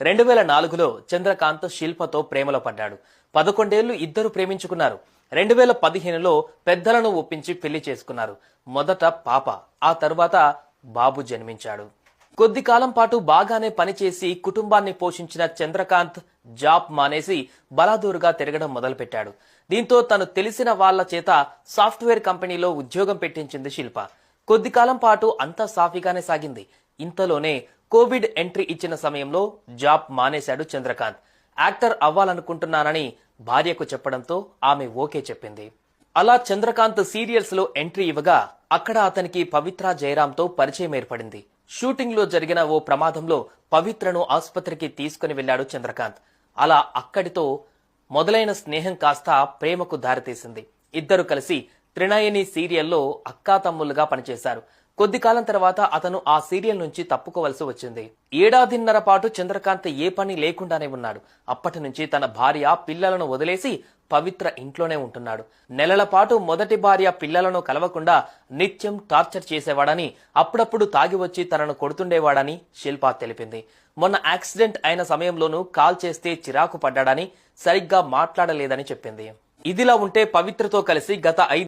రెండు వేల నాలుగులో చంద్రకాంత్ శిల్పతో ప్రేమలో పడ్డాడు. పదకొండేళ్ళు ఇద్దరు ప్రేమించుకున్నారు. రెండు వేల పదిహేనులో పెద్దలను ఒప్పించి పెళ్ళి చేసుకున్నారు. మొదట పాప ఆ తరువాత బాబు జన్మించాడు. కొద్ది కాలం పాటు బాగానే పనిచేసి కుటుంబాన్ని పోషించిన చంద్రకాంత్ జాబ్ మానేసి బలాదూరుగా తిరగడం మొదలుపెట్టాడు. దీంతో తను తెలిసిన వాళ్ళ చేత సాఫ్ట్వేర్ కంపెనీలో ఉద్యోగం పెట్టించింది శిల్ప. కొద్ది కాలం పాటు అంతా సాఫీగానే సాగింది. ఇంతలోనే కోవిడ్ ఎంట్రీ ఇచ్చిన సమయంలో జాబ్ మానేశాడు చంద్రకాంత్. యాక్టర్ అవ్వాలనుకుంటున్నానని భార్యకు చెప్పడంతో ఆమె ఓకే చెప్పింది. అలా చంద్రకాంత్ సీరియల్స్లో ఎంట్రీ ఇవ్వగా అక్కడ అతనికి పవిత్ర జయరాంతో పరిచయం ఏర్పడింది. షూటింగ్లో జరిగిన ఓ ప్రమాదంలో పవిత్రను ఆసుపత్రికి తీసుకుని వెళ్ళాడు చంద్రకాంత్. అలా అక్కడితో మొదలైన స్నేహం కాస్త ప్రేమకు దారితీసింది. ఇద్దరు కలిసి త్రినయని సీరియల్లో అక్కా తమ్ముళ్ళుగా పనిచేశారు. కొద్ది కాలం తర్వాత అతను ఆ సీరియల్ నుంచి తప్పుకోవలసి వచ్చింది. ఏడాదిన్నర పాటు చంద్రకాంత్ ఏ పని లేకుండానే ఉన్నాడు. అప్పటి నుంచి తన భార్య పిల్లలను వదిలేసి పవిత్ర ఇంట్లోనే ఉంటున్నాడు. నెలల పాటు మొదటి భార్య పిల్లలను కలవకుండా నిత్యం టార్చర్ చేసేవాడని అప్పుడప్పుడు తాగి వచ్చి తనను కొడుతుండేవాడని శిల్ప తెలిపింది. మొన్న యాక్సిడెంట్ అయిన సమయంలోనూ కాల్ చేస్తే చిరాకు పడ్డాడని సరిగ్గా మాట్లాడలేదని చెప్పింది. ఇదిలా ఉంటే పవిత్రతో కలిసి గత ఐదు